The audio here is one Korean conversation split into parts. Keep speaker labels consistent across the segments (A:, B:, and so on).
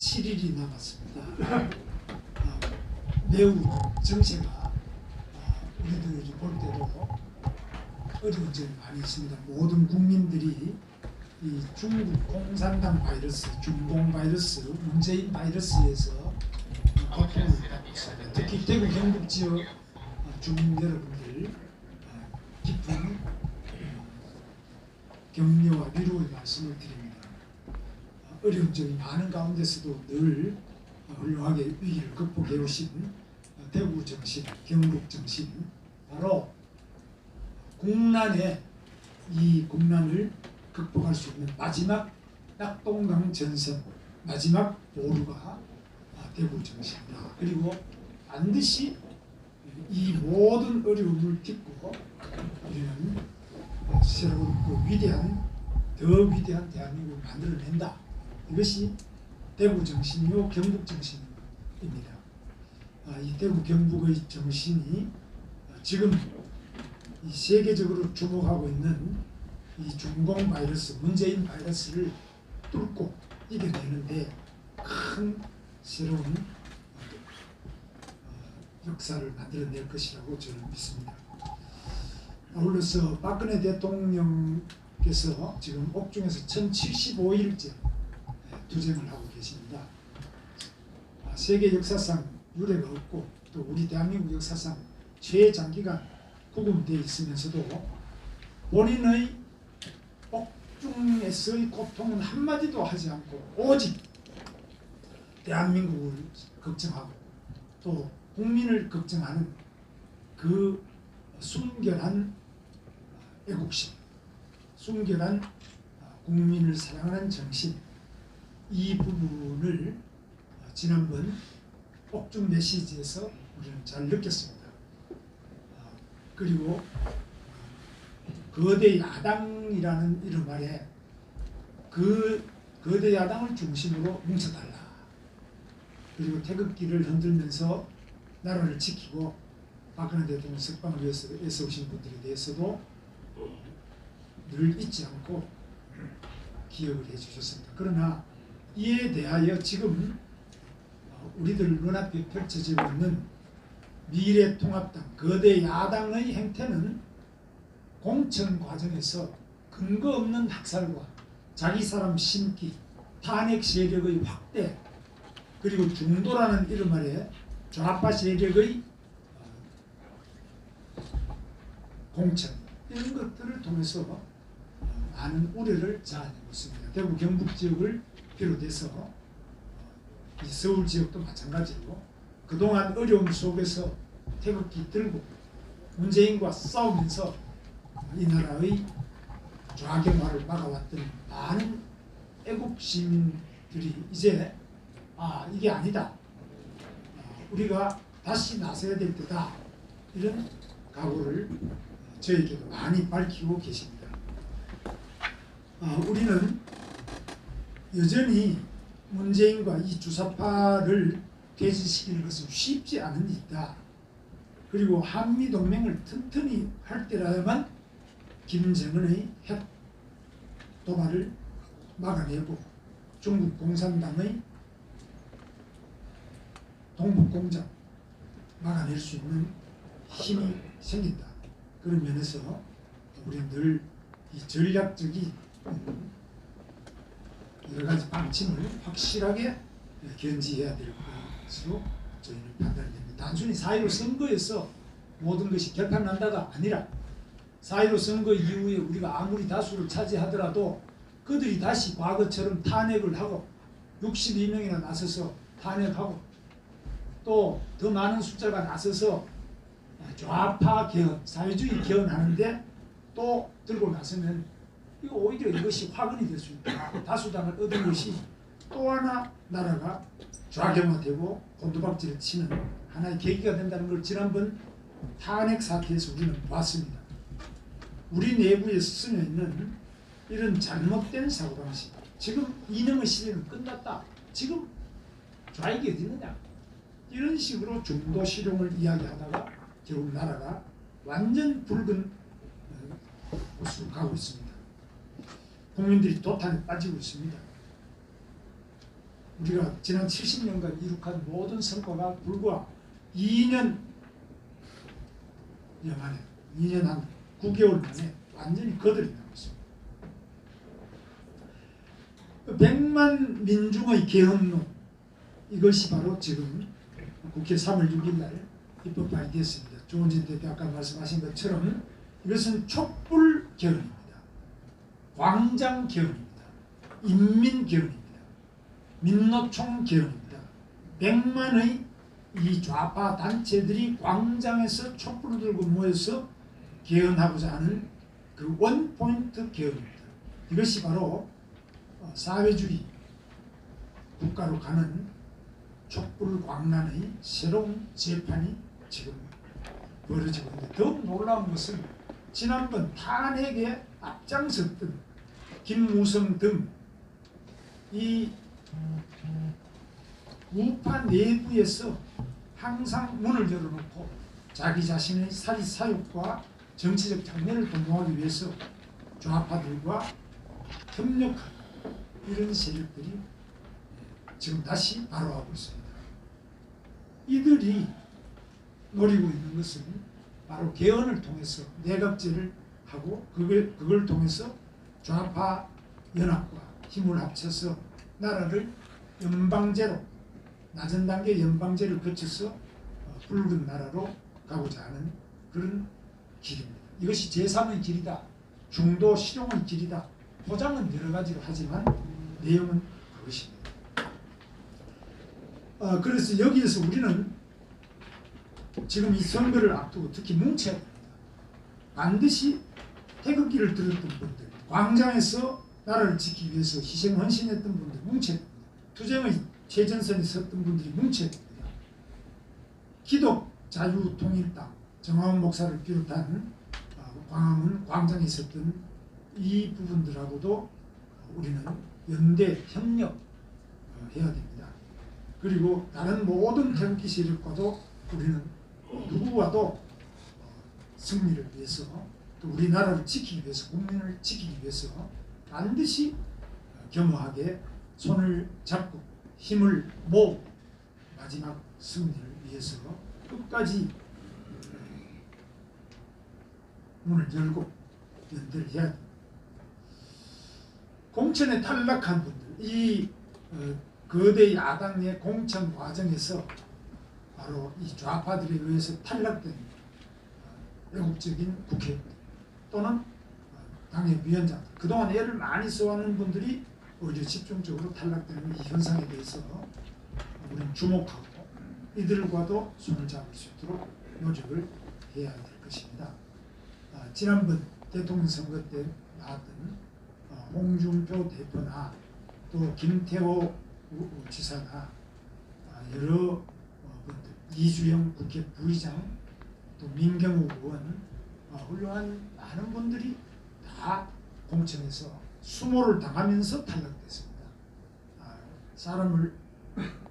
A: 7일이 남았습니다. 아, 매우 정세가 아, 우리들이 볼 때도 어려운 점이 많이 있습니다. 모든 국민들이 이 중국 공산당 바이러스, 중공 바이러스, 문재인 바이러스에서 고통을 받고 있습니다. 특히 대구 경북 지역 아, 주민 여러분들 아, 깊은 어, 격려와 위로의 말씀을 드립니다. 아, 어려운 점이 많은 가운데서도 늘 어, 훌륭하게 위기를 극복해 오신 어, 대구 정신, 경북 정신, 바로 국난에 이 국난을 극복할 수 있는 마지막 낙동강 전선, 마지막 보루가 아, 대구 정신이다. 그리고 반드시 이 모든 어려움을 딛고 우리는 어, 그 위대한 더 위대한 대한민국을 만들어낸다. 이것이 대구 정신이요 경북 정신입니다. 아, 이 대구 경북의 정신이 어, 지금 이 세계적으로 주목하고 있는 이 중공 바이러스, 문재인 바이러스를 뚫고 이겨내는데 큰 새로운 어, 역사를 만들어낼 것이라고 저는 믿습니다. 아울러서 박근혜 대통령께서 지금 옥중에서 1075일째 투쟁을 하고 계십니다. 아, 세계 역사상 유례가 없고 또 우리 대한민국 역사상 최장기간 구금되어 있으면서도 본인의 옥중에서의 고통은 한마디도 하지 않고 오직 대한민국을 걱정하고 또 국민을 걱정하는 그 순결한 애국심, 순결한 국민을 사랑하는 정신 이 부분을 지난번 옥중 메시지에서 우리는 잘 느꼈습니다. 아, 그리고 거대 야당이라는 이름 아래 그 거대 야당을 중심으로 뭉쳐달라. 그리고 태극기를 흔들면서 나라를 지키고 박근혜 대통령 석방을 위해서 애써오신 분들에 대해서도 늘 잊지 않고 기억을 해주셨습니다. 그러나 이에 대하여 지금 우리들 눈앞에 펼쳐지고 있는 미래통합당 거대 야당의 행태는 공천 과정에서 근거 없는 학살과 자기 사람 심기, 탄핵 세력의 확대, 그리고 중도라는 이름 아래 좌파 세력의 공천 이런 것들을 통해서 많은 우려를 자아내고 있습니다. 대구 경북 지역을 비롯해서 이 서울 지역도 마찬가지로 그동안 어려움 속에서 태극기 들고 문재인과 싸우면서 이 나라의 좌경화를 막아왔던 많은 애국 시민들이 이제 아 이게 아니다 우리가 다시 나서야 될 때다 이런 각오를 저에게도 많이 밝히고 계십니다. 아, 우리는 여전히 문재인과 이 주사파를 퇴진시키는 것은 쉽지 않은 일이다. 그리고 한미 동맹을 튼튼히 할 때라야만 김정은의 핵 도발을 막아내고 중국 공산당의 동북공작 막아낼 수 있는 힘이 생긴다. 그런 면에서 우리는 늘이 전략적인 여러 가지 방침을 확실하게 견지해야 될 것으로 저희는 판단됩니다. 단순히 4.15 선거에서 모든 것이 결판난다가 아니라 4.15 선거 이후에 우리가 아무리 다수를 차지하더라도 그들이 다시 과거처럼 탄핵을 하고 62명이나 나서서 탄핵하고 또 더 많은 숫자가 나서서 좌파 개헌, 사회주의 개헌하는데 또 들고 나서면 오히려 이것이 화근이 될 수 있다. 다수당을 얻은 것이 또 하나 나라가 좌경화되고 곤두박질을 치는 하나의 계기가 된다는 걸 지난번 탄핵 사태에서 우리는 봤습니다. 우리 내부에 스며 있는 이런 잘못된 사고방식 지금 이념의 시대는 끝났다. 지금 좌익이 어디 있느냐 이런 식으로 중도 실용을 이야기하다가 결국 나라가 완전 붉은 어, 곳으로 가고 있습니다. 국민들이 도탄에 빠지고 있습니다. 우리가 지난 70년간 이룩한 모든 성과가 불과 2년 여 만에 2년 한 9개월 만에 완전히 거들이 나왔습니다. 100만 민중의 계엄론 이것이 바로 지금 국회 3월 6일 날 입법 발의됐습니다. 조은진 대표 아까 말씀하신 것처럼 이것은 촛불 결혼입니다. 광장 결혼입니다. 인민 결혼입니다. 민노총 결혼입니다. 100만의 이 좌파 단체들이 광장에서 촛불을 들고 모여서 개헌하고자 하는 그 원포인트 개헌입니다. 이것이 바로 어, 사회주의 국가로 가는 촛불 광란의 새로운 재판이 지금 벌어지고 있는데 더욱 놀라운 것은 지난번 탄핵에 앞장섰던 김무성 등 이 우파 내부에서 항상 문을 열어놓고 자기 자신의 사리 사욕과 정치적 장면을 도모하기 위해서 좌파들과 협력하는 이런 세력들이 지금 다시 발호하고 있습니다. 이들이 노리고 있는 것은 바로 개헌을 통해서 내각제를 하고 그걸, 그걸 통해서 좌파 연합과 힘을 합쳐서 나라를 연방제로 낮은 단계 연방제를 거쳐서 어, 붉은 나라로 가고자 하는 그런 길입니다. 이것이 제3의 길이다. 중도 실용의 길이다. 포장은 여러 가지로 하지만 내용은 그것입니다. 어, 그래서 여기에서 우리는 지금 이 선거를 앞두고 특히 뭉쳐야 됩니다. 반드시 태극기를 들었던 분들, 광장에서 나라를 지키기 위해서 희생 헌신했던 분들 뭉쳐야 됩니다. 투쟁의 최전선에 섰던 분들이 뭉쳐야 됩니다. 기독 자유통일당 정화원 목사를 비롯한 어, 광화문 광장에 있었던 이 부분들하고도 우리는 연대 협력 어, 해야 됩니다. 그리고 다른 모든 태극기 세력과도 우리는 누구와도 어, 승리를 위해서 또 우리나라를 지키기 위해서 국민을 지키기 위해서 반드시 어, 겸허하게 손을 잡고 힘을 모으고 마지막 승리를 위해서 끝까지 어, 문을 열고 연대를 해야 됩니다. 공천에 탈락한 분들, 이 어, 거대 야당의 공천 과정에서 바로 이 좌파들에 의해서 탈락된 어, 애국적인 국회의원들 또는 어, 당의 위원장 그동안 애를 많이 써왔는 분들이 오히려 집중적으로 탈락되는 이 현상에 대해서 우리는 주목하고 이들과도 손을 잡을 수 있도록 노력을 해야 될 것입니다. 아, 지난번 대통령 선거 때 나왔던 어, 홍준표 대표나 또 김태호 지사나 아, 여러 어, 분들 이주영 국회 부의장 또 민경우 의원 어, 훌륭한 많은 분들이 다 공천에서 수모를 당하면서 탈락됐습니다. 아, 사람을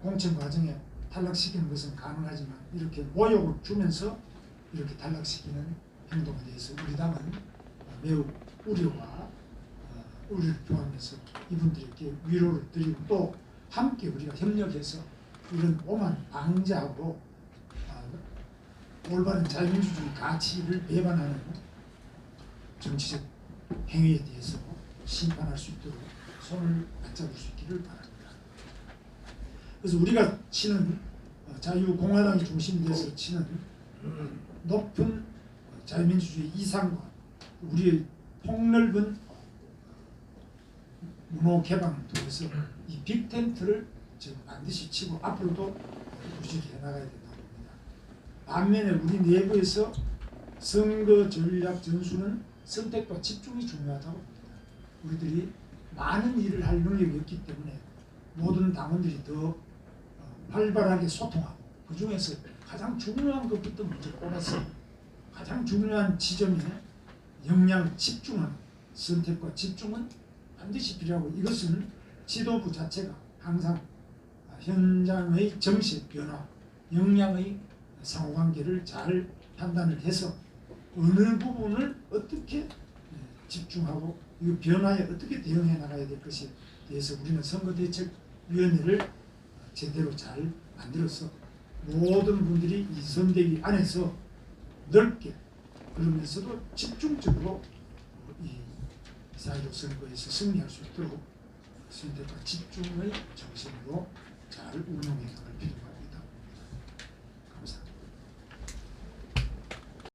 A: 공천 과정에 탈락시키는 것은 가능하지만 이렇게 모욕을 주면서 이렇게 탈락시키는 행동에 대해서 우리 당은 어, 매우 우려와 어, 우리를 포함해서 이분들에게 위로를 드리고 또 함께 우리가 협력해서 이런 오만 방지하고 아, 올바른 자유민주주의 가치를 배반하는 정치적 행위에 대해서 심판할 수 있도록 손을 맞잡을 수 있기를 바랍니다. 그래서 우리가 치는 어, 자유공화당이 중심이 돼서 치는 높은 자유민주주의 이상과 우리의 폭넓은 문호 개방을 통해서 이 빅텐트를 지금 반드시 치고 앞으로도 유지해 나가야 봅니다. 반면에 우리 내부에서 선거 전략 전술은 선택과 집중이 중요하다고 봅니다. 우리들이 많은 일을 할 능력이 없기 때문에 모든 당원들이 더 어, 활발하게 소통하고 그 중에서 가장 중요한 것부터 먼저 뽑아서 가장 중요한 지점에 역량 집중하는 선택과 집중은 반드시 필요하고 이것은 지도부 자체가 항상 현장의 정신 변화, 역량의 상호관계를 잘 판단을 해서 어느 부분을 어떻게 집중하고 이 변화에 어떻게 대응해 나가야 될 것에 대해서 우리는 선거 대책 위원회를 제대로 잘 만들어서 모든 분들이 이 선대위 안에서 넓게 그러면서도 집중적으로 이 사회적 선거에서 승리할 수 있도록 선대가 집중의 정신으로 잘 운영